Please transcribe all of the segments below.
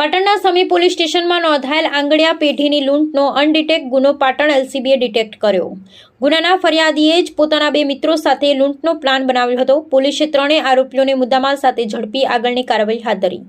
પાટણના સમી પોલીસ સ્ટેશનમાં નોંધાયેલ આંગડિયા પેઢીની લૂંટનો અનડિટેક ગુનો પાટણ એલસીબીએ ડિટેક્ટ કર્યો. ગુનાના ફરિયાદીએ જ પોતાના બે મિત્રો સાથે લૂંટનો પ્લાન બનાવ્યો હતો. પોલીસે ત્રણેય આરોપીઓને મુદ્દામાલ સાથે ઝડપી આગળની કાર્યવાહી હાથ ધરી.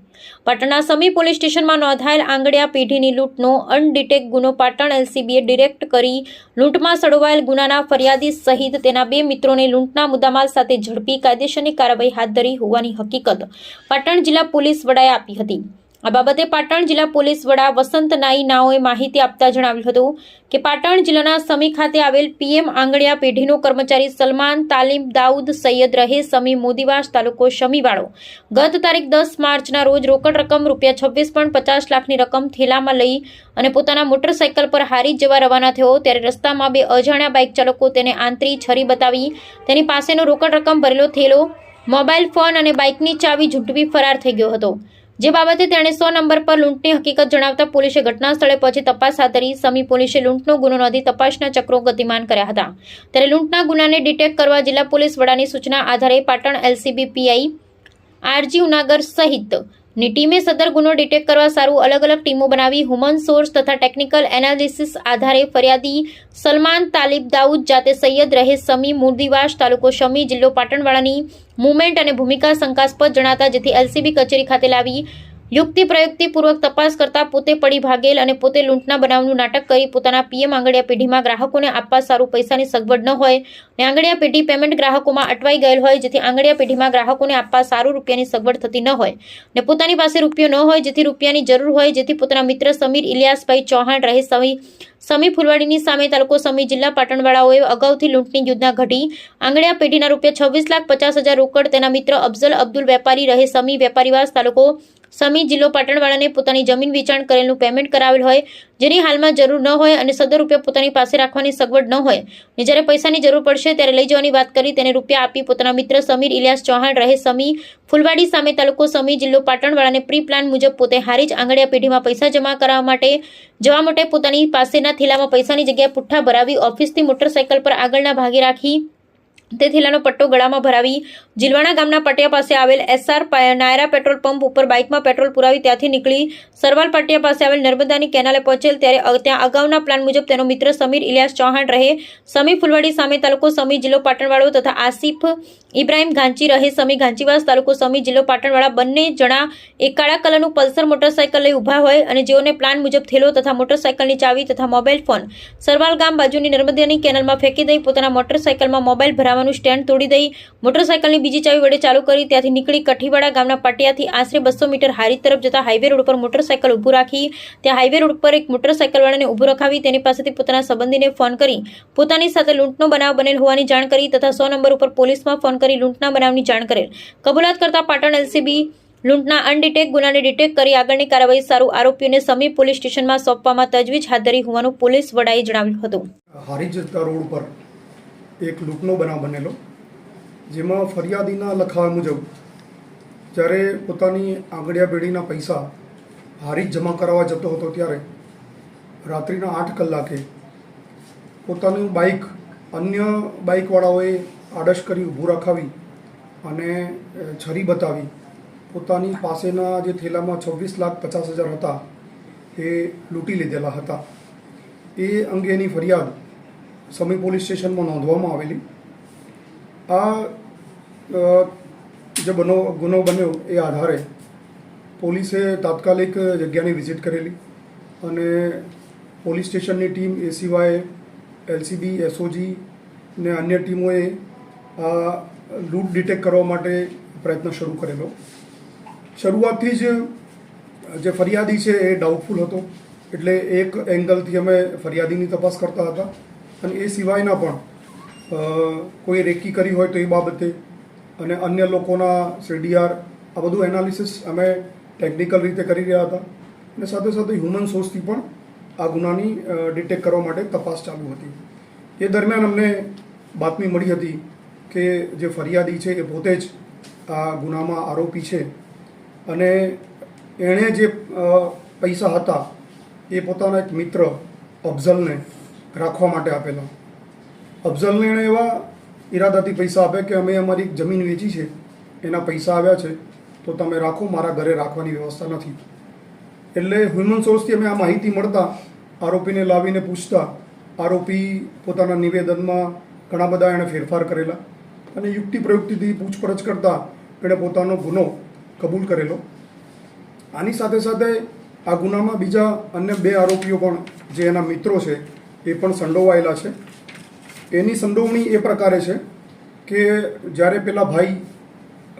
પાટણના સમી પોલીસ સ્ટેશનમાં નોંધાયેલ આંગડિયા પેઢીની લૂંટનો અનડિટેક ગુનો પાટણ એલસીબીએ ડિરેક્ટ કરી લૂંટમાં સડવાયેલ ગુનાના ફરિયાદી સહિત તેના બે મિત્રોને લૂંટના મુદ્દામાલ સાથે ઝડપી કાયદેસરની કાર્યવાહી હાથ ધરી હોવાની હકીકત પાટણ જિલ્લા પોલીસ વડાએ આપી હતી. આ બાબતે પાટણ જિલ્લા પોલીસ વડા વસંત નાઈ નાઓએ માહિતી આપતા જણાવ્યું હતું કે પાટણ જિલ્લાના સમી ખાતે આવેલ પીએમ આંગણિયા પેઢીનો કર્મચારી સલમાન, તાલીમ દાઉદ, સૈયદ રહે, સમી મોદીવાસ, તાલુકો શમીવાળો ગત તારીખ દસ માર્ચના રોજ રોકડ રકમ રૂપિયા છવ્વીસ પોઈન્ટ પચાસ લાખની રકમ થેલામાં લઈ અને પોતાના મોટરસાઇકલ પર હારી જવા રવાના થયો ત્યારે રસ્તામાં બે અજાણ્યા બાઇક ચાલકો તેને આંતરી છરી બતાવી તેની પાસેનો રોકડ રકમ ભરેલો થેલો મોબાઈલ ફોન અને બાઇકની ચાવી ઝૂંટવી ફરાર થઈ ગયો હતો. જે બાબતે તેણે સો નંબર પર લૂંટની હકીકત જણાવતા પોલીસે ઘટના સ્થળે પહોંચી તપાસ હાથ ધરી સમી પોલીસે લૂંટનો ગુનો નોંધી તપાસના ચક્રો ગતિમાન કર્યા હતા. ત્યારે લૂંટના ગુનાને ડિટેક્ટ કરવા જિલ્લા પોલીસ વડાની સૂચના આધારે Patan LCB PI RG Unagar સહિત ની ટીમે સદર ગુનો ડિટેક્ટ કરવા સારું અલગ અલગ ટીમો બનાવી હ્યુમન સોર્સ તથા ટેકનિકલ એનાલિસિસ આધારે ફરિયાદી સલમાન તાલિબ દાઉદ જાતે સૈયદ રહે સમી મુરદીવાસ તાલુકો શમી જિલ્લો પાટણવાળાની મુવમેન્ટ અને ભૂમિકા શંકાસ્પદ જણાતા જેથી એલસીબી કચેરી ખાતે લાવી યુક્તિ પ્રયુક્તિપૂર્વક તપાસ કરતા પોતે પડી ભાગેલ અને પોતે લૂંટના બનાવનું નાટક કરી પોતાના પીએમ આંગડિયા પેઢીમાં ગ્રાહકોને આપવા સારું પૈસાની સગવડ ન હોય અને આંગડિયા પેઢી પેમેન્ટ ગ્રાહકોમાં અટવાઈ ગયેલ હોય જેથી આંગડિયા પેઢીમાં ગ્રાહકોને આપવા સારું રૂપિયાની સગવડ થતી ન હોય ને પોતાની પાસે રૂપિયો ન હોય જેથી રૂપિયાની જરૂર હોય જેથી પોતાના મિત્ર સમીર ઇલિયાસભાઈ ચૌહાણ રહે સમી સમી ફુલવાડીની સામે તાલુકો સમી જિલ્લા પાટણવાળાઓએ અગાઉથી લૂંટની યોજના ઘટી આંગડિયા પેઢીના રૂપિયા છવ્વીસ લાખ પચાસ હજાર રોકડ તેના મિત્ર અફઝલ અબ્દુલ વેપારી રહે સમી વેપારીવાસ તાલુકો સમી જિલ્લો પાટણવાળાને પોતાની જમીન વેચાણ કરેલનું પેમેન્ટ કરાવેલ હોય, જેની હાલમાં જરૂર ન હોય અને સદર રૂપિયા પોતાની પાસે રાખવાની સગવડ ન હોય. અને જ્યારે પૈસાની જરૂર પડશે ત્યારે લઈ જવાની વાત કરી તેને રૂપિયા આપી પોતાના મિત્ર સમીર ઇલિયાસ ચૌહાણ રહે સમી ફૂલવાડી સામે તાલુકો સમી જિલ્લો પાટણવાળાને પ્રી પ્લાન મુજબ પોતે હારી જ આંગળીયા પેઢીમાં પૈસા જમા કરાવવા માટે જવા માટે પોતાની પાસેના થેલામાં પૈસાની જગ્યાએ પુઠ્ઠા ભરાવી ઓફિસથી મોટરસાઇકલ પર આગળના ભાગે રાખી તે થેલાનો પટ્ટો ગળામાં ભરાવી જીલવાણા ગામના પટિયા પાસે આવેલ એસઆર નાયરા પેટ્રોલ પંપ ઉપર બાઇકમાં પેટ્રોલ પુરાવી ત્યાંથી નીકળી સરવાલ પટિયા પાસે આવેલ નર્મદાની કેનાલે પહોંચેલ ત્યારે ત્યાં અગાઉના પ્લાન મુજબ તેનો મિત્ર સમીર ઇલિયાસ ચૌહાણ રહે. સમી ફુલવાડી સામે તાલુકો સમી, જિલ્લો પાટણવાળો તથા આસિફ ઇબ્રાહિમ ઘાંચી રહે. સમી ઘાંચીવાસ તાલુકો સમી, જિલ્લો પાટણવાળા બંને જણા એક કાળા કલરનું પલ્સર મોટરસાઇકલ લઈ ઊભા હોય અને જેઓને પ્લાન મુજબ થેલો તથા મોટરસાઇકલની ચાવી તથા મોબાઈલ ફોન સરવાલ ગામ બાજુની નર્મદાની કેનાલમાં ફેંકી દઈ પોતાના મોટરસાઇકલમાં મોબાઈલ ભરાવાનું સ્ટેન્ડ તોડી દઈ મોટરસાઇકલની બીજી ચાવી વડે ચાલુ કરી. ત્યાંથી નીકળી કઠીવાડા ગામના પાટિયાથી આશરે બસો મીટર હારી તરફ જતા હાઈવે રોડ પર મોટરસાઇકલ ઊભું રાખી, ત્યાં હાઈવે રોડ પર એક મોટરસાઇકલવાળાને ઊભું રખાવી તેની પાસેથી પોતાના સંબંધીને ફોન કરી. પોતાની સાથે લૂંટનો બનાવ બનેલ હોવાની જાણ કરી તથા સો નંબર ઉપર પોલીસમાં ફોન કરી લૂંટના બનાવની જાણ કરેલ. કબૂલાત કરતા પાટણ એલસીબી લૂંટના અનડિટેક ગુનાને ડિટેક્ટ કરી આગળની કાર્યવાહી સારું આરોપીઓને સમી પોલીસ સ્ટેશનમાં સોંપવામાં તજવીજ હાથ ધરી હોવાનું પોલીસ વડાએ જણાવ્યું હતું. હારીજ રોડ ઉપર એક લૂંટનો બનાવ બનેલો, જેમાં ફરિયાદીના લખાવા મુજબ, જ્યારે પોતાની આંગળિયા પેઢીના પૈસા હારી જમા કરાવવા જતો હતો ત્યારે રાત્રિના આઠ કલાકે પોતાનું બાઇક અન્ય બાઇકવાળાઓએ આડશ કરી ઊભું રખાવી અને છરી બતાવી પોતાની પાસેના જે થેલામાં છવ્વીસ લાખ પચાસ હજાર હતા એ લૂંટી લીધેલા હતા. એ અંગેની ફરિયાદ સમી પોલીસ સ્ટેશનમાં નોંધવામાં આવેલી. આ જે બનો, ગુનો બન્યો એ આધારે પોલીસે તાત્કાલિક જગ્યાની વિઝિટ કરેલી અને પોલીસ સ્ટેશનની ટીમ એ સિવાય એલસીબી, એસઓજી ને અન્ય ટીમોએ આ લૂંટ ડિટેક્ટ કરવા માટે પ્રયત્ન શરૂ કરેલો. શરૂઆતથી જ જે ફરિયાદી છે એ ડાઉટફુલ હતો. એટલે એક એંગલથી અમે ફરિયાદીની તપાસ કરતા હતા. અને એ સિવાયના પણ કોઈ રેકી કરી હોય તો એ બાબતે અને અન્ય લોકોના સીડીઆર, આ બધું એનાલિસિસ અમે ટેકનિકલ રીતે કરી રહ્યા હતા. અને સાથે સાથે હ્યુમન સોર્સથી પણ આ ગુનાની ડિટેક્ટ કરવા માટે તપાસ ચાલુ હતી. એ દરમિયાન અમને બાતમી મળી હતી કે જે ફરિયાદી છે એ પોતે જ આ ગુનામાં આરોપી છે. અને એણે જે પૈસા હતા એ પોતાના એક મિત્ર અફઝલને રાખવા માટે આપેલા. અફઝલને એણે એવા ઈરાદાથી પૈસા આપ્યા કે અમે અમારી જમીન વેચી છે, એના પૈસા આવ્યા છે, તો તમે રાખો, મારા ઘરે રાખવાની વ્યવસ્થા નથી. એટલે હ્યુમન સોર્સથી અમે આ માહિતી મળતા, આરોપીને લાવીને પૂછતા, આરોપી પોતાના નિવેદનમાં ઘણા બધા એણે ફેરફાર કરેલા અને યુક્તિ પ્રયુક્તિથી પૂછપરછ કરતા એણે પોતાનો ગુનો કબૂલ કરેલો. આની સાથે સાથે આ ગુનામાં બીજા અન્ય બે આરોપીઓ પણ, જે એના મિત્રો છે એ પણ સંડોવાયેલા છે. એની સંડોવણી એ પ્રકારે છે કે જ્યારે પેલા ભાઈ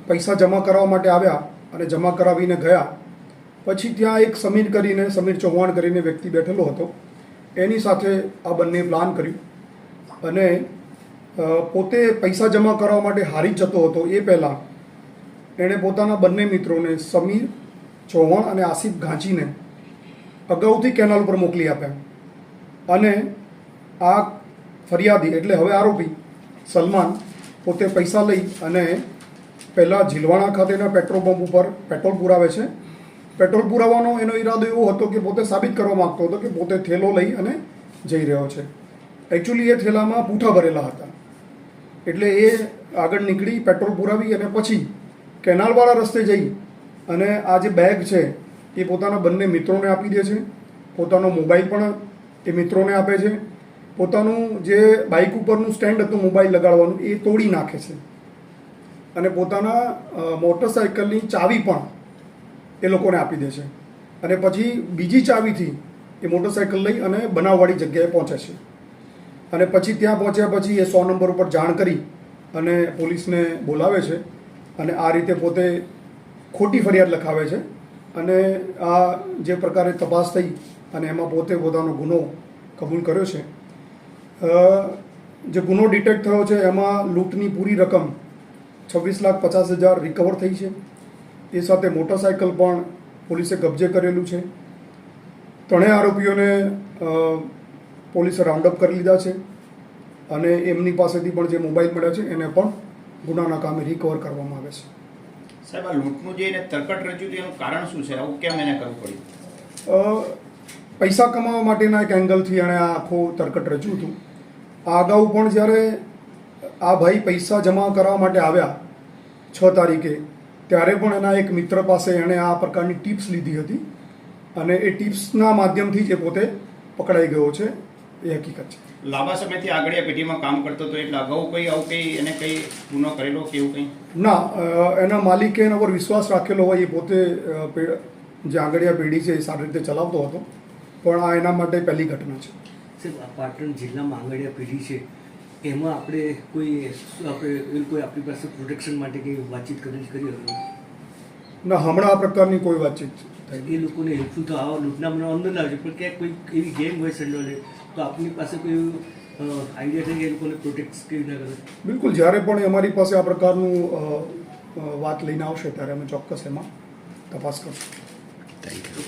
પૈસા જમા કરાવવા માટે આવ્યા અને જમા કરાવીને ગયા, પછી ત્યાં એક સમીર કરીને, સમીર ચૌહાણ કરીને વ્યક્તિ બેઠેલો હતો. એની સાથે આ બંને પ્લાન કર્યું અને પોતે પૈસા જમા કરાવવા માટે હારી જતો હતો. એ પહેલાં એણે પોતાના બંને મિત્રોને સમીર ચૌહાણ અને આસિફ ઘાંચીને અગાઉથી કેનાલ ઉપર મોકલી આપ્યા. અને આ ફરિયાદી, એટલે હવે આરોપી સલમાન, પોતે પૈસા લઈ અને પહેલાં ઝીલવાણા ખાતેના પેટ્રોલ પંપ ઉપર પેટ્રોલ પુરાવે છે. પેટ્રોલ પુરાવાનો એનો ઈરાદો એવો હતો કે પોતે સાબિત કરવા માગતો હતો કે પોતે થેલો લઈ અને જઈ રહ્યો છે. એકચ્યુઅલી એ થેલામાં પૂઠા ભરેલા હતા. એટલે એ આગળ નીકળી, પેટ્રોલ પુરાવી અને પછી કેનાલવાળા રસ્તે જઈ અને આ જે બેગ છે એ પોતાના બંને મિત્રોને આપી દે છે. પોતાનો મોબાઈલ પણ એ મિત્રોને આપે છે. પોતાનું જે બાઇક ઉપરનું સ્ટેન્ડ હતું મોબાઈલ લગાડવાનું, એ તોડી નાખે છે. અને પોતાના મોટરસાઇકલની ચાવી પણ એ લોકોને આપી દે છે. અને પછી બીજી ચાવીથી એ મોટરસાઇકલ લઈ અને બનાવવાળી જગ્યાએ પહોંચે છે. અને પછી ત્યાં પહોંચ્યા પછી એ સો નંબર ઉપર જાણ કરી અને પોલીસને બોલાવે છે અને આ રીતે પોતે ખોટી ફરિયાદ લખાવે છે. અને આ જે પ્રકારે તપાસ થઈ અને એમાં પોતે પોતાનો ગુનો કબૂલ કર્યો છે. જે ગુનો ડિટેક્ટ થયો છે એમાં લૂંટની પૂરી રકમ છવ્વીસ લાખ પચાસ હજાર રિકવર થઈ છે. એ સાથે મોટરસાયકલ પણ પોલીસે કબજે કરેલું છે. ત્રણેય આરોપીઓને પોલીસે રાઉન્ડ અપ કરી લીધા છે અને એમની પાસેથી પણ જે મોબાઈલ મળ્યા છે એને પણ ગુનાના કામે રિકવર કરવામાં આવે છે. સાહેબ આ લૂંટનું જે એને તરકટ રચ્યું હતું એનું કારણ શું છે? આવું કેમ એને કરવું પડ્યું? પૈસા કમાવા માટેના એક એંગલથી એણે આ આખું તરકટ રચ્યું હતું. આ અગાઉ પણ જ્યારે આ ભાઈ પૈસા જમા કરવા માટે આવ્યા છ તારીખે ત્યારે પણ એના એક મિત્ર પાસે એણે આ પ્રકારની ટિપ્સ લીધી હતી અને એ ટિપ્સના માધ્યમથી જ એ પોતે પકડાઈ ગયો છે. એ હકીકત છે. લાંબા સમયથી આગળિયા પેઢીમાં કામ કરતો હતો એટલે અગાઉ કઈ આવું કંઈ એને કંઈ ગુનો કરેલો કે એવું કંઈ? ના એના માલિકે એના પર વિશ્વાસ રાખેલો હોય એ પોતે જે આંગળીયા પેઢી છે એ સારી રીતે ચલાવતો હતો. પણ આ એના માટે પહેલી ઘટના છે. સાહેબ આ પાટણ જિલ્લામાં આંગળીયા પેઢી છે એમાં આપણે કોઈ આપણે કોઈ આપણી પાસે પ્રોટેક્શન માટે કંઈ વાતચીત કરી કરી હતી ના હમણાં આ પ્રકારની કોઈ વાતચીત થઈ એ લોકોને હેલ્પફુલ તો આવા લૂંટના મને અંદર ના છે પણ ક્યાંક કોઈ એવી ગેમ હોય સંડોલે તો આપની પાસે કોઈ આઈડિયા છે કે એ લોકોને પ્રોટેક્ટ કેવી રીતના કરે? બિલકુલ જ્યારે પણ અમારી પાસે આ પ્રકારનું વાત લઈને આવશે ત્યારે અમે ચોક્કસ એમાં તપાસ કરશું. Thank you